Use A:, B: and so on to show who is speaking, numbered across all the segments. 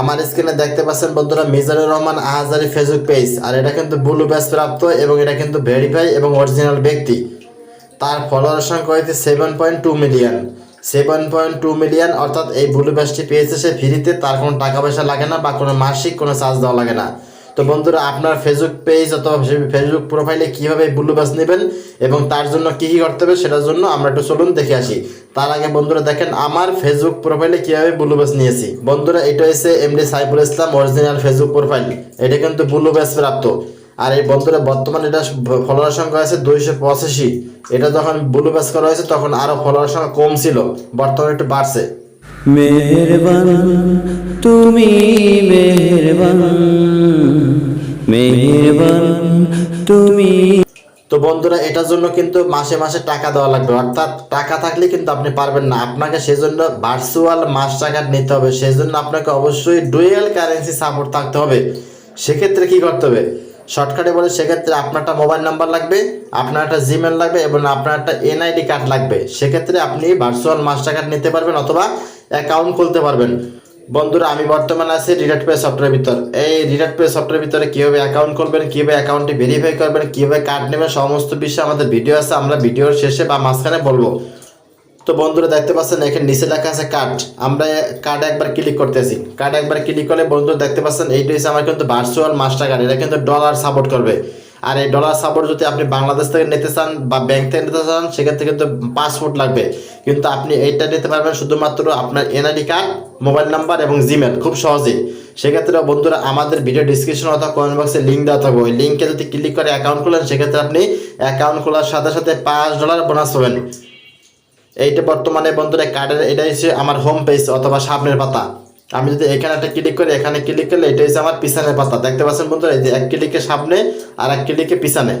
A: আমার স্ক্রিনে দেখতে পাচ্ছেন বন্ধুরা মিজানুর রহমান, আহাজারি ফেসবুক পেজ। আর এটা কিন্তু ব্লু ব্যাস প্রাপ্ত এবং এটা কিন্তু ভেরিফাই এবং অরিজিনাল ব্যক্তি। তার ফলোয়ার সংখ্যা হয়েছে seven point two million seven point two million অর্থাৎ এই ব্লু ব্যাসটি পেয়েছে সে ফ্রিতে, তার কোনো টাকা পয়সা লাগে না বা কোনো মাসিক কোনো চার্জ দেওয়া লাগে না। তো বন্ধুরা, আপনার ফেসবুক পেজ অথবা ফেসবুক প্রোফাইলে কীভাবে ব্লু ব্যাস নেবেন এবং তার জন্য কী কী করতে হবে সেটার জন্য আমরা একটু চলুন দেখে আসি। তার আগে বন্ধুরা দেখেন, আমার ফেসবুক প্রোফাইলে কীভাবে ব্লু ব্যাস নিয়েছি। বন্ধুরা, এটা হচ্ছে MD Saiful Islam original Facebook profile এটা কিন্তু ব্লু ব্যাস প্রাপ্ত। আর এই বন্ধুরা, বর্তমানে এটা ফলোয়ার সংখ্যা আছে দুইশো পঁচাশি। এটা যখন ব্লু ব্যাস করা হয়েছে, তখন আরও ফলোয়ার সংখ্যা কম ছিল। বর্তমানে একটু বাড়ছে।
B: মেহরবান তুমি মেহরবান মেহরবান তুমি।
A: তো বন্ধুরা, এটার জন্য কিন্তু মাসে মাসে টাকা দেওয়া লাগবে। অর্থাৎ টাকা থাকলে কিন্তু আপনি পারবেন না। আপনাকে সেজন্য ভার্চুয়াল মাস্টার কার্ড নিতে হবে। সেজন্য আপনাকে অবশ্যই ডুয়েল কারেন্সি সাপোর্ট থাকতে হবে। সেক্ষেত্রে কি করতে হবে? শর্টকাটে বলে সেক্ষেত্রে আপনার একটা মোবাইল নাম্বার লাগবে আপনার একটা জিমেল লাগবে এবং আপনার একটা এনআইডি কার্ড লাগবে। সেক্ষেত্রে আপনি ভার্চুয়াল মাস্টার কার্ড নিতে পারবেন অথবা অ্যাকাউন্ট খুলতে পারবেন। বন্ধুরা, আমি বর্তমানে আছি রিডাট পে সফটওয়্যার ভিতর। এই রিডাট পে সফটওয়্যার ভিতরে কীভাবে অ্যাকাউন্ট করবেন, কীভাবে অ্যাকাউন্টটি ভেরিফাই করবেন, কীভাবে কার্ড নেবেন, সমস্ত বিষয়ে আমাদের ভিডিও আছে, আমরা ভিডিওর শেষে বা মাঝখানে বলব। তো বন্ধুরা, দেখতে পাচ্ছেন, এখানে নিচে লেখা আছে কার্ড আমরা কার্ড একবার ক্লিক করতেছি কার্ড একবার ক্লিক করলে বন্ধুরা, দেখতে পাচ্ছেন, এইটা হচ্ছে আমার কিন্তু ভার্চুয়াল মাস্টার কার্ড এটা কিন্তু ডলার সাপোর্ট করবে। আর এই ডলার সাপোর্ট যদি আপনি বাংলাদেশ থেকে নিতে চান বা ব্যাংক থেকে নিতে চান, সেক্ষেত্রে কিন্তু পাসপোর্ট লাগবে। কিন্তু আপনি এইটা নিতে পারবেন শুধুমাত্র আপনার এনআইডি কার্ড মোবাইল নাম্বার এবং জিমেল খুব সহজেই। সেক্ষেত্রে বন্ধুরা, আমাদের ভিডিও ডিসক্রিপশন অথবা কমেন্ট বক্সে লিঙ্ক দেওয়া থাকবে। ওই লিঙ্কে যদি ক্লিক করে অ্যাকাউন্ট খোলেন, সেক্ষেত্রে আপনি অ্যাকাউন্ট খোলার সাথে সাথে পাঁচ ডলার বোনাস পাবেন। এইটা বর্তমানে বন্ধুরা কার্ডের এটা হচ্ছে আমার হোম পেজ অথবা সামনের পাতা। আমি যদি এখানে একটা ক্লিক করি, এখানে ক্লিক করলে এটা হচ্ছে আমার পিছনের পাতা। দেখতে পাচ্ছেন বন্ধুরা, এই যে এক ক্লিকে সামনে আর এক ক্লিকে পিছনে।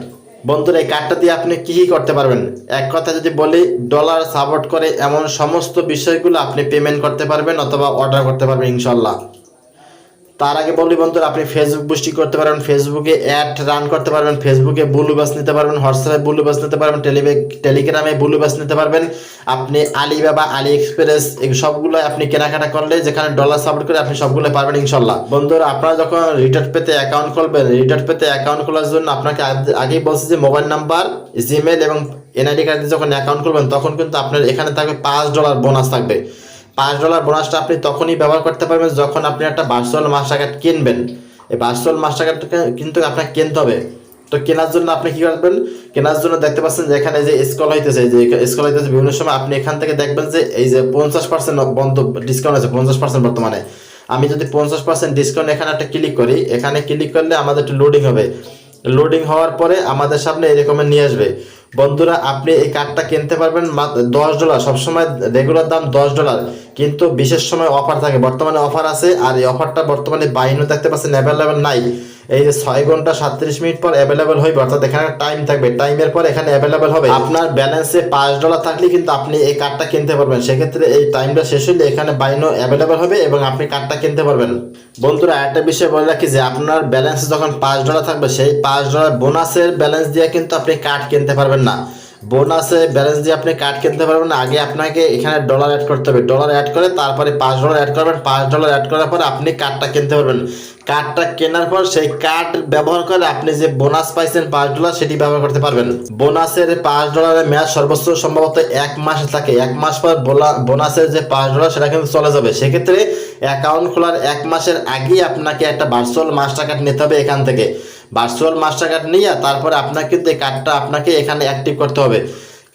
A: বন্ধুরা, এই কার্ডটা দিয়ে আপনি কী কী করতে পারবেন? এক কথা যদি বলি ডলার সাপোর্ট করে এমন সমস্ত বিষয়গুলো আপনি পেমেন্ট করতে পারবেন অথবা অর্ডার করতে পারবেন ইনশাল্লাহ তার আগে বলি বন্ধুরা আপনি ফেসবুক বুস্টি করতে পারবেন ফেসবুকে অ্যাড রান করতে পারবেন ফেসবুকে ব্লু বাস নিতে পারবেন হোয়াটসঅ্যাপে ব্লু বাস নিতে পারবেন টেলিবে টেলিগ্রামে ব্লু বাস নিতে পারবেন। আপনি আলিবাবা আলি এক্সপ্রেস এই সবগুলো আপনি কেনাকাটা করলে যেখানে ডলার সাপোর্ট করে আপনি সবগুলো পারবেন ইনশাল্লাহ। বন্ধুরা, আপনারা যখন রিটার্ন পেতে অ্যাকাউন্ট খুলবেন রিটার্ন পেতে অ্যাকাউন্ট খোলার জন্য আপনাকে আগ- আগেই বলছি যে মোবাইল নাম্বার জিমেল এবং এনআইডি কার্ড যখন অ্যাকাউন্ট খুলবেন, তখন কিন্তু আপনার এখানে থাকবে পাঁচ ডলার বোনাস থাকবে। পাঁচ ডলার বোনাসটা আপনি তখনই ব্যবহার করতে পারবেন যখন আপনি একটা ভার্চুয়াল মাস্টার কার্ড কিনবেন। এই ভার্চুয়াল মাস্টার কার্ডটা কিন্তু আপনাকে কিনতে হবে। তো কেনার জন্য আপনি কি করবেন? কেনার জন্য দেখতে পাচ্ছেন যে এখানে যে স্কল হইতেছে, যে স্কল হইতেছে বিভিন্ন সময় আপনি এখান থেকে দেখবেন যে এই যে পঞ্চাশ পার্সেন্ট বন্ধ ডিসকাউন্ট আছে, পঞ্চাশ পার্সেন্ট বর্তমানে। আমি যদি পঞ্চাশ পার্সেন্ট ডিসকাউন্ট এখানে একটা ক্লিক করি, এখানে ক্লিক করলে আমাদের একটু লোডিং হবে। লোডিং হওয়ার পরে আমাদের সামনে এরকমের নিয়ে আসবে। বন্ধুরা আপনি এই কার্ডটা কিনতে পারবেন দশ ডলার। সবসময় রেগুলার দাম দশ ডলার। কিন্তু বিশেষ সময় অফার থাকে। বর্তমানে অফার আছে আর এই অফারটা বর্তমানে বাইনও থাকতে পাচ্ছেন অ্যাভেলেবেল নাই। এই যে ছয় ঘণ্টা সাতত্রিশ মিনিট পর অ্যাভেলেবেল হইবে, অর্থাৎ এখানে টাইম থাকবে। টাইমের পর এখানে অ্যাভেলেবেল হবে। আপনার ব্যালেন্সে পাঁচ ডলার থাকলে কিন্তু আপনি এই কার্ডটা কিনতে পারবেন। সেক্ষেত্রে এই টাইমটা শেষ হলে এখানে বাইনও অ্যাভেলেবেল হবে এবং আপনি কার্ডটা কিনতে পারবেন। বন্ধুরা, একটা বিষয় বলে রাখি যে আপনার ব্যালেন্স যখন পাঁচ ডলার থাকবে, সেই পাঁচ ডলার বোনাসের ব্যালেন্স দিয়ে কিন্তু আপনি কার্ড কিনতে পারবেন না। বোনাসে ব্যালেন্স দিয়ে আপনি কার্ড কিনতে পারবেন। আগে আপনাকে এখানে ডলার অ্যাড করতে হবে। ডলার অ্যাড করে তারপরে পাঁচ ডলার অ্যাড করবেন। পাঁচ ডলার অ্যাড করার পর আপনি কার্ডটা কিনতে পারবেন। কার্ডটা কেনার পর সেই কার্ড ব্যবহার করে আপনি যে বোনাস পাইছেন পাঁচ ডলার সেটি ব্যবহার করতে পারবেন। বোনাসের পাঁচ ডলারের মেয়াদ সর্বোচ্চ সম্ভবত এক মাস থাকে। এক মাস পর বোনাসের যে পাঁচ ডলার সেটা কিন্তু চলে যাবে। সেক্ষেত্রে অ্যাকাউন্ট খোলার এক মাসের আগেই আপনাকে একটা ভার্চুয়াল মাস্টার কার্ড নিতে হবে এখান থেকে। ভার্চুয়াল মাস্টার কার্ড নিয়ে তারপরে আপনাকে এই কার্ডটা আপনাকে এখানে অ্যাক্টিভ করতে হবে।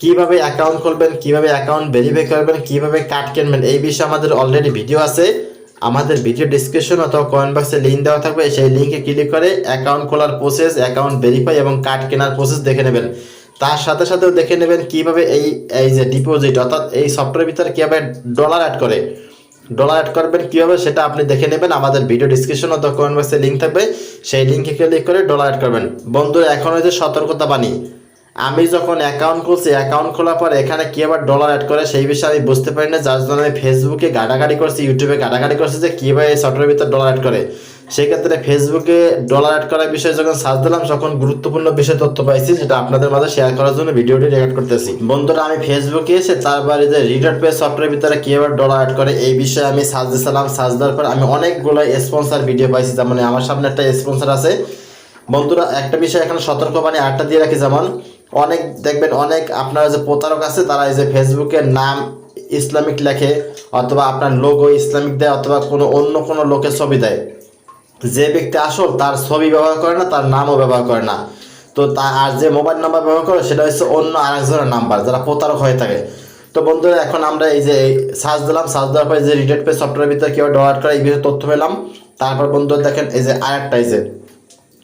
A: কীভাবে অ্যাকাউন্ট খুলবেন, কীভাবে অ্যাকাউন্ট ভেরিফাই করবেন, কীভাবে কার্ড কিনবেন, এই বিষয়ে আমাদের অলরেডি ভিডিও আছে। আমাদের ভিডিও ডিসক্রিপশন অথবা কমেন্ট বক্সে লিঙ্ক দেওয়া থাকবে, সেই লিঙ্কে ক্লিক করে অ্যাকাউন্ট খোলার প্রসেস অ্যাকাউন্ট ভেরিফাই এবং কার্ড কেনার প্রসেস দেখে নেবেন। তার সাথে সাথেও দেখে নেবেন কীভাবে এই এই যে ডিপোজিট অর্থাৎ এই সফটওয়্যার ভিতরে কীভাবে ডলার অ্যাড করে। ডলার অ্যাড করবেন কীভাবে সেটা আপনি দেখে নেবেন। আমাদের ভিডিও ডিসক্রিপশন অথবা কমেন্ট বক্সে লিঙ্ক থাকবে। সেই লিঙ্কে ক্লিক করে ডলার অ্যাড করবেন। বন্ধুরা, এখন হয়েছে সতর্কতা বাণী। আমি যখন অ্যাকাউন্ট খুলছি অ্যাকাউন্ট খোলার পর এখানে কি আবার ডলার অ্যাড করে সেই বিষয়ে আমি বুঝতে পারি না। যার জন্য আমি ফেসবুকে গাড়াগাড়ি করছি ইউটিউবে গাড়াগাড়ি করছি যে কীভাবে এই সফটওয়্যার ভিতরে ডলার অ্যাড করে। সেক্ষেত্রে ফেসবুকে ডলার অ্যাড করার বিষয়ে যখন সার্চ দিলাম, তখন গুরুত্বপূর্ণ বিষয় তথ্য পাইছি যেটা আপনাদের মাঝে শেয়ার করার জন্য ভিডিওটি রেকর্ড করতেছি। বন্ধুরা, আমি ফেসবুকে এসে তারপরে যে রিডার পে সফটওয়্যার ভিতরে কীভাবে ডলার অ্যাড করে এই বিষয়ে আমি সার্চ দিয়েছিলাম সার্চ দেওয়ার পর আমি অনেকগুলো স্পন্সার ভিডিও পাইছি, যেমন আমার সামনে একটা স্পন্সার আছে। বন্ধুরা, একটা বিষয় এখানে সতর্কবাণী আটটা দিয়ে রাখি যেমন অনেক, দেখবেন অনেক আপনারা যে প্রতারক আছে, তারা এই যে ফেসবুকের নাম ইসলামিক লেখে, অথবা আপনার লোগো ইসলামিক দেয়, অথবা কোনো অন্য কোনো লোকের ছবি দেয়। যে ব্যক্তি আসল, তার ছবি ব্যবহার করে না, তার নামও ব্যবহার করে না। তো তা, আর যে মোবাইল নাম্বার ব্যবহার করে, সেটা হচ্ছে অন্য আরেকজনের নাম্বার যারা প্রতারক হয়ে থাকে। তো বন্ধুরা, এখন আমরা এই যে সার্চ দিলাম সার্চ দেওয়ার পরে যে রিডেট পে সফটওয়্যার ভিতরে কীভাবে ডাউনলোড করে, এই বিষয়ে তথ্য পেলাম। তারপর বন্ধুরা দেখেন এই যে আরেকটা, এই যে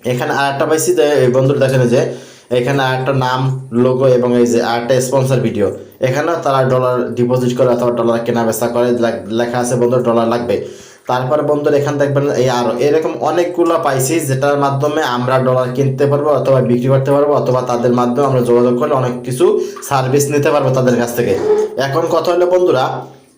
A: এখানে আরেকটা পাইছি যে বন্ধুরা দেখেন যে এখানে আরেকটা নাম লোগো এবং এই যে আরেকটা স্পন্সর ভিডিও এখানেও তারা ডলার ডিপোজিট করে অথবা ডলার কেনা বেচা করে লেখা আছে বন্ধু ডলার লাগবে। তারপর বন্ধুরা, এখানে দেখবেন এই আরও, এরকম অনেকগুলো পাইছি যেটার মাধ্যমে আমরা ডলার কিনতে পারব অথবা বিক্রি করতে পারব অথবা তাদের মাধ্যমে আমরা যোগাযোগ করলে অনেক কিছু সার্ভিস নিতে পারব তাদের কাছ থেকে। এখন কথা হলো বন্ধুরা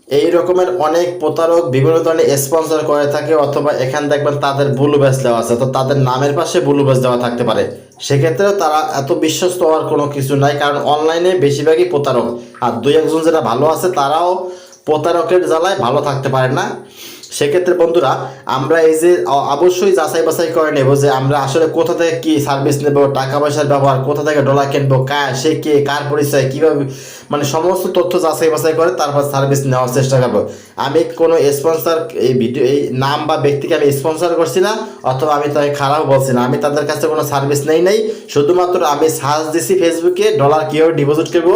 A: এই রকমের অনেক প্রতারক বিভিন্ন ধরনের স্পন্সর করে থাকে, অথবা এখানে দেখবেন তাদের ব্লু ব্যাচ দেওয়া আছে, তো তাদের নামের পাশে ব্লু ব্যাচ দেওয়া থাকতে পারে। সেক্ষেত্রেও তারা এত বিশ্বস্ত হওয়ার কোনো কিছু নাই, কারণ অনলাইনে বেশিরভাগই প্রতারক। আর দুই একজন যেটা ভালো আছে, তারাও প্রতারকের জ্বালায় ভালো থাকতে পারে না। সেক্ষেত্রে বন্ধুরা, আমরা এই যে অবশ্যই যাচাই বাছাই করে নেব যে আমরা আসলে কোথা থেকে কি সার্ভিস নেব টাকা পয়সার ব্যবহার, কোথা থেকে ডলার কিনবো, কার, সে কে, কার পরিচয়, কীভাবে মানে সমস্ত তথ্য যাচাই বাছাই করে তারপর সার্ভিস নেওয়ার চেষ্টা করব। আমি কোনো স্পন্সর এই ভিডিও এই নাম বা ব্যক্তিকে আমি স্পন্সর করছি না, অথবা আমি তাকে খারাপ বলছি না। আমি তাদের কাছে কোনো সার্ভিস নেই নাই, শুধুমাত্র আমি সার্চ দিছি ফেসবুকে ডলার কীভাবে ডিপোজিট করব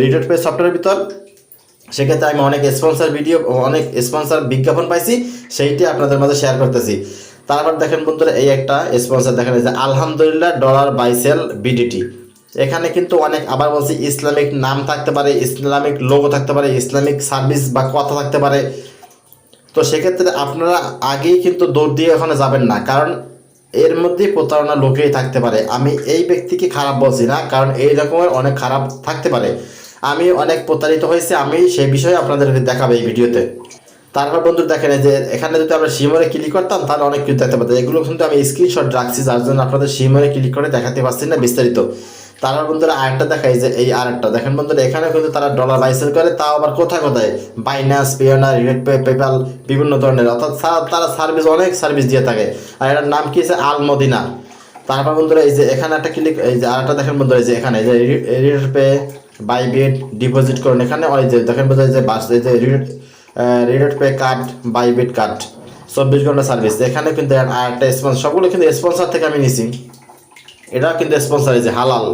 A: রিডেট পে সফটওয়্যার ভিতর। সেক্ষেত্রে আমি অনেক স্পন্সর ভিডিও অনেক স্পন্সর বিজ্ঞাপন পাইছি, সেইটি আপনাদের মাঝে শেয়ার করতেছি। তারপর দেখেন বন্ধুরা, এই একটা স্পন্সর দেখেন যে আলহামদুলিল্লাহ ডলার বাইসেল বিডিটি এখানে কিন্তু অনেক, আবার বলছি ইসলামিক নাম থাকতে পারে, ইসলামিক লোগো থাকতে পারে, ইসলামিক সার্ভিস বা কথা থাকতে পারে। তো সেক্ষেত্রে আপনারা আগেই কিন্তু দৌড় দিয়ে ওখানে যাবেন না, কারণ এর মধ্যে প্রতারণা লোকেই থাকতে পারে। আমি এই ব্যক্তিকে খারাপ বলছি না, কারণ এই রকমের অনেক খারাপ থাকতে পারে। আমি অনেক প্রতারিত হয়েছে, আমি সেই বিষয়ে আপনাদেরকে দেখাবো এই ভিডিওতে। তারপর বন্ধু দেখেন যে এখানে যদি আমরা সিমরে ক্লিক করতাম, তাহলে অনেক কিছু দেখতে পারতাম। এগুলো কিন্তু আমি স্ক্রিনশট রাখছি, যার জন্য আপনাদের সিমরে ক্লিক করে দেখাতে পারছি না বিস্তারিত। তারপর বন্ধুরা আরেকটা দেখাই যে এই আরেকটা। দেখেন বন্ধুরা এখানে কিন্তু তারা ডলার বাইসেল করে, তাও আবার কোথায় কোথায়? Binance Payoneer Redot Pay PayPal বিভিন্ন ধরনের। অর্থাৎ তারা সার্ভিস অনেক সার্ভিস দিয়ে থাকে। আর এটার নাম কি আছে আল মদিনা তারপর বন্ধুরা এই যে এখানে একটা ক্লিক এই যে আরেকটা দেখেন বন্ধুরা, এই যে এখানে যে Redot Pay Bybit deposit করুন এখানে। ওই যে দেখেন বন্ধুরা এই যে বাস, এই যে Redot Pay card Bybit card চব্বিশ ঘণ্টা সার্ভিস এখানে কিন্তু একটা স্পন্সর সবগুলো কিন্তু স্পন্সর থেকে আমি নিছি। এটাও কিন্তু স্পন্সর এই যে হালাল।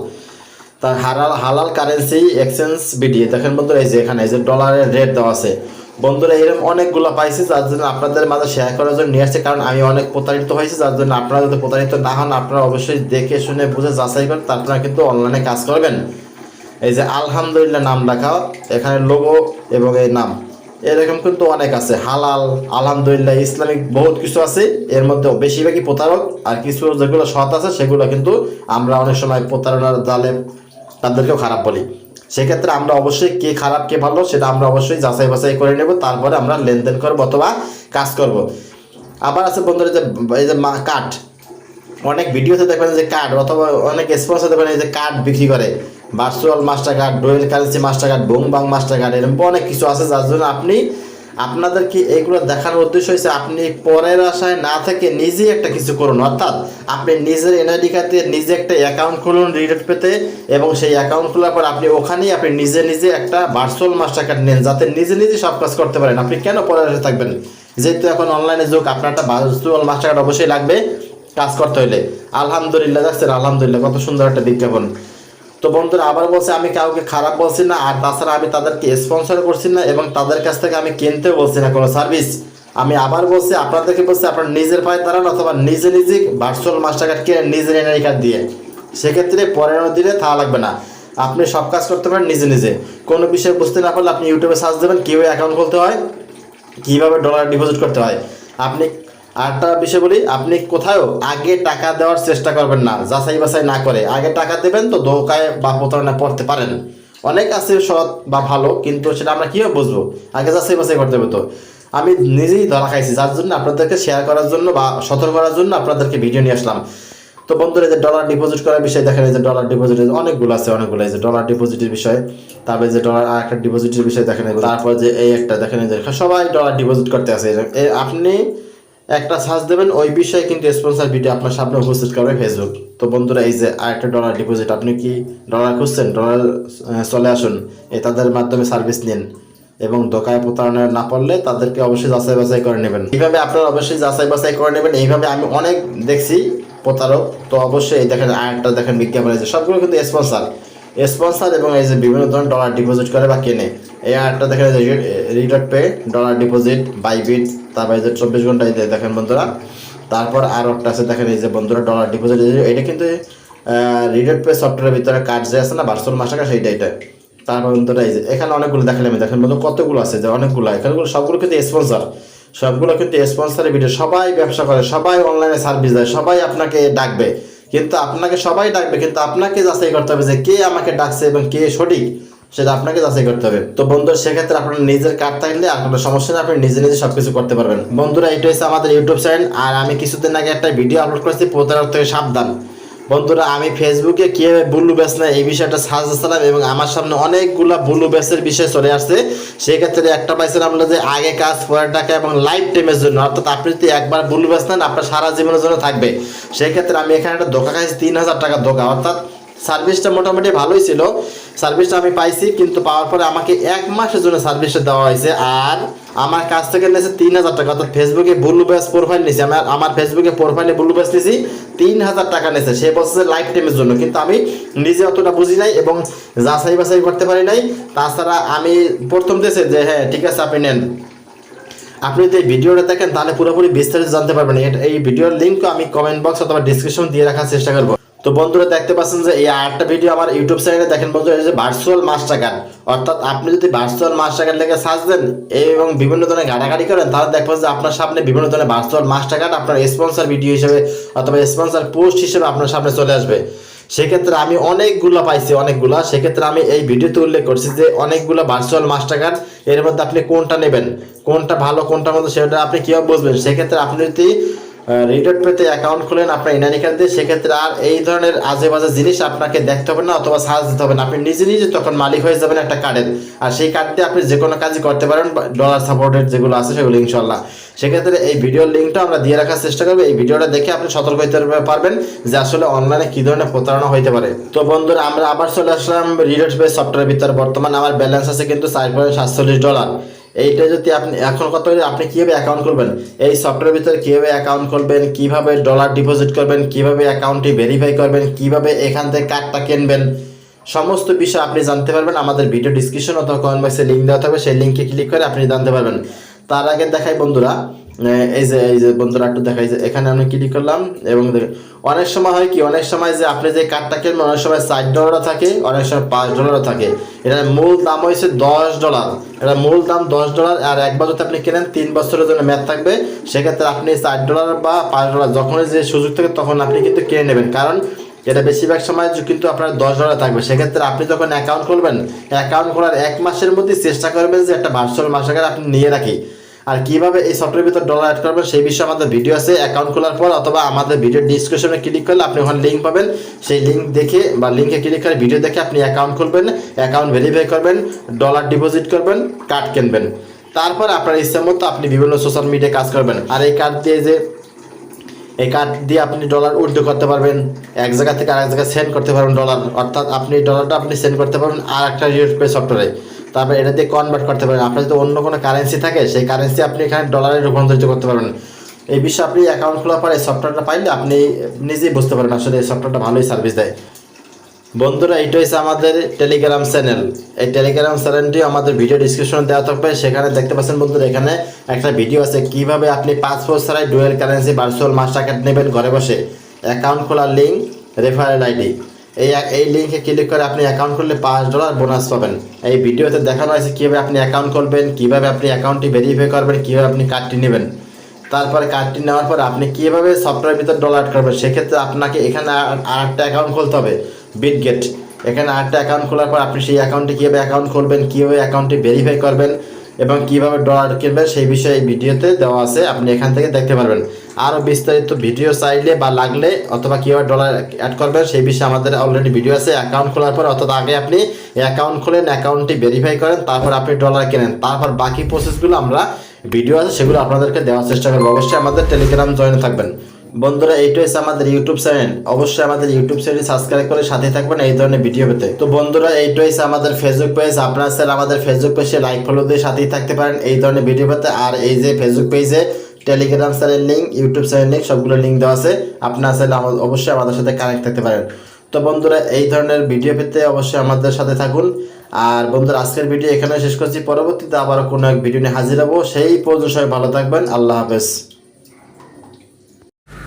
A: তার হালাল হালাল কারেন্সি এক্সচেঞ্জ বিডি দেখেন বন্ধুরা, এই যে এখানে, এই যে ডলারের রেট দেওয়া আছে। বন্ধুরা, এরকম অনেকগুলো পাইছি, যার জন্য আপনাদের মাঝে শেয়ার করার জন্য নিয়ে আসছে, কারণ আমি অনেক প্রতারিত হয়েছি, যার জন্য আপনারা যদি প্রতারিত না হন, আপনারা অবশ্যই দেখে শুনে, বুঝে যাচাই করেন তারপরে কিন্তু অনলাইনে কাজ করবেন। এই যে আলহামদুলিল্লাহ নাম লেখা, এখানে লোগো এবং এই নাম। এরকম কিন্তু অনেক আছে, হালাল, আলহামদুলিল্লাহ, ইসলামিক বহুত কিছু আছে, এর মধ্যে বেশিরভাগই প্রতারক, আর কিছু যেগুলো সৎ আছে, সেগুলো কিন্তু আমরা অনেক সময় প্রতারণার জালে তাদেরকেও খারাপ বলি। সেক্ষেত্রে আমরা অবশ্যই কে খারাপ, কে ভালো, সেটা আমরা অবশ্যই যাচাই বাছাই করে নেব, তারপরে আমরা লেনদেন করব অথবা কাজ করব। আবার আছে বন্ধুরা যে, এই যে কাঠ অনেক ভিডিওতে দেখবেন যে কাঠ অথবা অনেক স্পন্সর দেখবেন এই যে কাঠ বিক্রি করে। Virtual Mastercard dual currency Mastercard বুং বাং মাস্টার কার্ড এরকম অনেক কিছু আছে যার জন্য আপনি আপনাদের কি এইগুলো দেখানোর উদ্দেশ্য হয়েছে আপনি পরের আশায় না থেকে নিজেই একটা কিছু করুন। অর্থাৎ আপনি নিজের এনআইডি খাতে নিজে একটা অ্যাকাউন্ট খুলুন, রিডেট পেতে, এবং সেই অ্যাকাউন্ট খোলার পর আপনি ওখানেই আপনি নিজে নিজে একটা ভার্চুয়াল মাস্টার কার্ড নেন, যাতে নিজে নিজে সব কাজ করতে পারেন। আপনি কেন পরের আশায় থাকবেন? যেহেতু এখন অনলাইনে যুগ আপনার একটা ভার্চুয়াল মাস্টার কার্ড অবশ্যই লাগবে কাজ করতে হইলে। আলহামদুলিল্লাহ যাচ্ছেন আলহামদুলিল্লাহ, কত সুন্দর একটা বিজ্ঞাপন। তো বন্ধুরা আবার বলছে, আমি কাউকে খারাপ বলছি না, আর তাছাড়া আমি তাদেরকে স্পন্সর করছি না এবং তাদের কাছ থেকে আমি কিনতে বলছি না কোনো সার্ভিস আমি আবার বলছি, আপনাদেরকে বলছি, আপনার নিজের পায়ে দাঁড়ান অথবা নিজে নিজে ভার্চুয়াল মাস্টার কার্ড কিনে নিজের এনআই কার্ড দিয়ে। সেক্ষেত্রে পরের দিনে থাকা লাগবে না। আপনি সব কাজ করতে পারেন নিজে নিজে। কোনো বিষয় বুঝতে না পারলে আপনি ইউটিউবে সার্চ দেবেন, কীভাবে অ্যাকাউন্ট খুলতে হয়, কীভাবে ডলার ডিপোজিট করতে হয়। আপনি আরেকটা বিষয় বলি, আপনি কোথাও আগে টাকা দেওয়ার চেষ্টা করবেন না, যাচাই বাছাই না করে। আগে টাকা দেবেন তো ধোকায় বা প্রতারণায় পড়তে পারেন। অনেক আছে সৎ বা ভালো, কিন্তু সেটা আমরা কীভাবে বুঝব? আগে যাচাই বাছাই করতে হবে তো। আমি নিজেই ধরা খাইছি, যার জন্য আপনাদেরকে শেয়ার করার জন্য বা সতর্ক করার জন্য আপনাদেরকে ভিডিও নিয়ে আসলাম। তো বন্ধুরা যে ডলার ডিপোজিট করার বিষয় দেখেন, এই যে ডলার ডিপোজিট অনেকগুলো আছে, অনেকগুলো। যে ডলার ডিপোজিটের বিষয়, তারপরে যে ডলার আর একটা ডিপোজিটের বিষয় দেখেন। তারপর যে এই একটা দেখেন যে সবাই ডলার ডিপোজিট করতে এ, আপনি একটা সার্চ দেবেন, ওই বিষয়ে কিন্তু স্পন্সর ভিডিও আপনার সামনে উপস্থিত করবে ফেসবুক তো বন্ধুরা, এই যে আরেকটা ডলার ডিপোজিট আপনি কি ডলার খুঁজছেন? ডলার চলে আসুন এ তাদের মাধ্যমে সার্ভিস নিন এবং দোকায় প্রতারণা না পড়লে তাদেরকে অবশ্যই যাচাই বাছাই করে নেবেন। এইভাবে আপনারা অবশ্যই যাচাই বাছাই করে নেবেন। এইভাবে আমি অনেক দেখছি প্রতারক। তো অবশ্যই দেখেন, আরেকটা দেখেন বিজ্ঞাপন আছে সবগুলো কিন্তু স্পন্সার স্পন্সার এবং এই যে বিভিন্ন ধরনের ডলার ডিপোজিট করে বা কেনে। এই আরেকটা দেখেন Redot Pay dollar deposit Bybit তারপরে যে চব্বিশ ঘণ্টা এই দেখেন বন্ধুরা, তারপর আর একটা আছে, দেখেন এই যে বন্ধুরা ডলার ডিপোজিট এটা কিন্তু রিডট পে সফটওয়্যারের ভিতরে কার্ড যে আছে না ভার্চুয়াল মাসাকা সেইটা এটা তারপর বন্ধুরা এই যে, এখানে অনেকগুলো দেখালে আমি, দেখেন বন্ধু কতগুলো আছে, যে অনেকগুলো এখানে সবগুলো কিন্তু স্পন্সর সবগুলো কিন্তু স্পন্সরের ভিডিও সবাই ব্যবসা করে, সবাই অনলাইনে সার্ভিস দেয়, সবাই আপনাকে ডাকবে। কিন্তু আপনাকে সবাই ডাকবে, কিন্তু আপনাকে যাচাই করতে হবে যে কে আমাকে ডাকছে এবং কে সঠিক। সেটা আপনাকে যাচাই করতে হবে। তো বন্ধুরা সেক্ষেত্রে আপনার নিজের কার্ড থাকলে আপনার সমস্যা নেই, আপনি নিজে নিজে সবকিছু করতে পারবেন। বন্ধুরা, এটা হচ্ছে আমাদের ইউটিউব চ্যানেল আর আমি কিছুদিন আগে একটা ভিডিও আপলোড করেছি, প্রতারক থেকে সাবধান। বন্ধুরা, আমি ফেসবুকে কীভাবে বুলু ব্যাস না এই বিষয়টা সার্চ দিচ্ছিলাম এবং আমার সামনে অনেকগুলো বুলু ব্যাসের বিষয় চলে আসছে। সেক্ষেত্রে একটা পাইছিলাম যে, আগে কাজ পরের টাকা এবং লাইফ টাইমের জন্য। অর্থাৎ আপনি যদি একবার বুলু ব্যাস নেন, আপনার সারা জীবনের জন্য থাকবে। সেক্ষেত্রে আমি এখানে একটা ধোকা খাইছি, তিন হাজার টাকার ধোকা। অর্থাৎ সার্ভিসটা মোটামুটি ভালোই ছিল। সার্ভিসটা আমি পাইছি, কিন্তু পাওয়ার পরে আমাকে এক মাসের জন্য সার্ভিসটা দেওয়া হয়েছে। আর আমার কাছ থেকে নিয়েছে তিন হাজার টাকা, অর্থাৎ ফেসবুকে ব্লু ব্যাস প্রোফাইল নিয়েছি। আমার আমার ফেসবুকে প্রোফাইলে ব্লু ব্যাস নিয়েছি, তিন হাজার টাকা নিয়েছে। সে বলছে লাইফ টাইমের জন্য, কিন্তু আমি নিজে অতটা বুঝি নাই এবং যাচাই বাছাই করতে পারি নাই। তাছাড়া আমি প্রথম দেশে যে হ্যাঁ ঠিক আছে, আপনি নেন। আপনি যদি এই ভিডিওটা দেখেন, তাহলে পুরোপুরি বিস্তারিত জানতে পারবেন। এই ভিডিওর লিঙ্ক আমি কমেন্ট বক্স অথবা ডিসক্রিপশন দিয়ে রাখার চেষ্টা করব। তো বন্ধুরা দেখতে পাচ্ছেন যে এই আরেকটা ভিডিও আমার ইউটিউব চ্যানেলে দেখেন বন্ধুরা, এই যে ভার্চুয়াল মাস্টার কার্ড অর্থাৎ আপনি যদি ভার্চুয়াল মাস্টার কার্ড লেগে সার্চ দেন এবং বিভিন্ন ধরনের ঘাটাঘাটি করেন, তাহলে দেখবেন যে আপনার সামনে বিভিন্ন ধরনের ভার্চুয়াল মাস্টার কার্ড আপনার স্পন্সর ভিডিও হিসেবে অথবা স্পন্সর পোস্ট হিসেবে আপনার সামনে চলে আসবে। সেক্ষেত্রে আমি অনেকগুলো পাইছি, অনেকগুলো। সেক্ষেত্রে আমি এই ভিডিওতে উল্লেখ করছি যে অনেকগুলো ভার্চুয়াল মাস্টার কার্ড এর মধ্যে আপনি কোনটা নেবেন, কোনটা ভালো কোনটার মধ্যে সেটা আপনি কীভাবে বুঝবেন? সেক্ষেত্রে আপনি যদি রিডট পেতে অ্যাকাউন্ট খুলেন, আপনার ইনারি কার্ড দিয়ে, সেক্ষেত্রে আর এই ধরনের আজে বাজে জিনিস আপনাকে দেখতে হবে না অথবা সার্চ দিতে হবে না। আপনি নিজে নিজে তখন মালিক হয়ে যাবেন একটা কার্ডের আর সেই কার্ড দিয়ে আপনি যে কোনো কাজই করতে পারেন ডলার সাপোর্টেড যেগুলো আছে সেগুলো ইনশাল্লাহ সেক্ষেত্রে এই ভিডিওর লিঙ্কটা আমরা দিয়ে রাখার চেষ্টা করব। এই ভিডিওটা দেখে আপনি সতর্ক হতে পারবেন যে আসলে অনলাইনে কী ধরনের প্রতারণা হইতে পারে। তো বন্ধুরা, আমরা আবার চলে আসলাম রিডট বেস সফটওয়্যার ভিতরে। বর্তমানে আমার ব্যালেন্স আছে কিন্তু চার সাতচল্লিশ ডলার এইটা যদি আপনি এখন কথা বলি, আপনি কীভাবে অ্যাকাউন্ট করবেন এই সফটওয়্যার ভিতরে কীভাবে অ্যাকাউন্ট করবেন কীভাবে ডলার ডিপোজিট করবেন? কীভাবে অ্যাকাউন্টটি ভেরিফাই করবেন? কীভাবে এখান থেকে কার্ডটা কিনবেন? সমস্ত বিষয় আপনি জানতে পারবেন। আমাদের ভিডিও ডিসক্রিপশন অথবা কমেন্ট বক্সে লিঙ্ক দেওয়া থাকবে। সেই লিঙ্কে ক্লিক করে আপনি জানতে পারবেন। তার আগে দেখাই বন্ধুরা এই যে এই যে বন্ধুরা একটু দেখাই, যে এখানে আমি ক্লিক করলাম? এবং অনেক সময় হয় কি, অনেক সময় যে আপনি যে কার্ডটা কিনবেন, অনেক সময় চার ডলারও থাকে, অনেক সময় পাঁচ ডলারও থাকে। এটার মূল দাম হয়েছে দশ ডলার এটা মূল দাম দশ ডলার আর একবার যদি আপনি কেনেন, তিন বছরের জন্য ম্যাথ থাকবে। সেক্ষেত্রে আপনি চার ডলার বা পাঁচ ডলার যখনই যে সুযোগ থাকে, তখন আপনি কিন্তু কিনে নেবেন। কারণ এটা বেশিরভাগ সময় কিন্তু আপনার দশ ডলার থাকবে। সেক্ষেত্রে আপনি যখন অ্যাকাউন্ট খুলবেন অ্যাকাউন্ট খোলার এক মাসের মধ্যে চেষ্টা করবেন যে একটা ভার্চুয়াল মাসাকার আপনি নিয়ে রাখি। আর কীভাবে এই সফটওয়্যার ভিতর ডলার অ্যাড করবেন, সেই বিষয়ে আমাদের ভিডিও আছে অ্যাকাউন্ট খোলার পর অথবা আমাদের ভিডিও ডিসক্রিপশনে ক্লিক করলে আপনি ওখানে লিঙ্ক পাবেন। সেই লিঙ্ক দেখে বা লিঙ্কে ক্লিক করে ভিডিও দেখে আপনি অ্যাকাউন্ট খুলবেন অ্যাকাউন্ট ভেরিফাই করবেন ডলার ডিপোজিট করবেন কার্ড কিনবেন। তারপর আপনার ইচ্ছা মতো আপনি বিভিন্ন সোশ্যাল মিডিয়ায় কাজ করবেন। আর এই কার্ড দিয়ে যে, এই কার্ড দিয়ে আপনি ডলার উইথড্র করতে পারবেন, এক জায়গা থেকে আরেক জায়গায় সেন্ড করতে পারবেন ডলার অর্থাৎ আপনি ডলারটা আপনি সেন্ড করতে পারবেন আর একটা রিয়েট পে সফটওয়্যারে তারপরে এটা দিয়ে কনভার্ট করতে পারেন। আপনার যদি অন্য কোনো কারেন্সি থাকে, সেই কারেন্সি আপনি এখানে ডলারে রূপান্তরিত করতে পারবেন। এই বিষয়ে আপনি অ্যাকাউন্ট খোলার পরে সফটওয়্যারটা পাইলে আপনি নিজেই বুঝতে পারবেন আসলে এই সফটওয়্যারটা ভালোই সার্ভিস দেয়। বন্ধুরা এটা হচ্ছে আমাদের টেলিগ্রাম চ্যানেল এই টেলিগ্রাম চ্যানেলটি আমাদের ভিডিও ডিসক্রিপশনে দেওয়া থাকবে। সেখানে দেখতে পাচ্ছেন বন্ধুরা, এখানে একটা ভিডিও আছে। কীভাবে আপনি পাসপোর্ট ছাড়াই dual currency virtual Mastercard নেবেন ঘরে বসে। অ্যাকাউন্ট খোলার লিঙ্ক রেফারেল আইডি এই এই লিঙ্কে ক্লিক করে আপনি অ্যাকাউন্ট করলে পাঁচ ডলার বোনাস পাবেন। এই ভিডিওতে দেখানো হয়েছে কীভাবে আপনি অ্যাকাউন্ট করবেন কীভাবে আপনি অ্যাকাউন্টটি ভেরিফাই করবেন, কীভাবে আপনি কার্ডটি নেবেন। তারপরে কার্ডটি নেওয়ার পর আপনি কীভাবে সফটওয়্যার ভিতর ডলার করবেন, সেক্ষেত্রে আপনাকে এখানে আর- অ্যাকাউন্ট খুলতে হবে বিটগেট এখানে আরেকটা অ্যাকাউন্ট খোলার পর আপনি সেই অ্যাকাউন্টে কীভাবে অ্যাকাউন্ট খুলবেন, কীভাবে অ্যাকাউন্টটি ভেরিফাই করবেন এবং কীভাবে ডলার কিনবেন সেই বিষয়ে এই ভিডিওতে দেওয়া আছে, আপনি এখান থেকে দেখতে পারবেন। আরও বিস্তারিত ভিডিও চাইলে বা লাগলে অথবা কীভাবে ডলার অ্যাড করবেন সেই বিষয়ে আমাদের অলরেডি ভিডিও আছে। অ্যাকাউন্ট খোলার পর অর্থাৎ আগে আপনি অ্যাকাউন্ট খোলেন অ্যাকাউন্টটি ভেরিফাই করেন, তারপর আপনি ডলার কেনেন। তারপর বাকি প্রসেসগুলো আমরা ভিডিও আছে, সেগুলো আপনাদেরকে দেওয়ার চেষ্টা করব। অবশ্যই আমাদের টেলিগ্রাম জয়েন থাকবেন। বন্ধুরা এইটাই হচ্ছে আমাদের ইউটিউব চ্যানেল অবশ্যই আমাদের ইউটিউব চ্যানেল সাবস্ক্রাইব করে সাথে থাকবেন এই ধরনের ভিডিও পেতে। তো বন্ধুরা এইটাই হচ্ছে আমাদের ফেসবুক পেজ আপনারা স্যার আমাদের ফেসবুক পেজে লাইক ফলো দিয়ে সাথেই থাকতে পারেন এই ধরনের ভিডিও পেতে। আর এই যে ফেসবুক পেজে Telegram channel link YouTube channel link সবগুলো লিঙ্ক দেওয়া আছে। আপনারা আমা- অবশ্যই আমাদের সাথে কানেক্ট থাকতে পারেন। তো বন্ধুরা, এই ধরনের ভিডিও পেতে অবশ্যই আমাদের সাথে থাকুন। আর বন্ধুরা, আজকের ভিডিও এখানে শেষ করছি। পরবর্তীতে আবারও কোনো এক ভিডিও নিয়ে হাজির হব। সেই পর্যন্ত সবাই ভালো থাকবেন। আল্লাহ হাফেজ।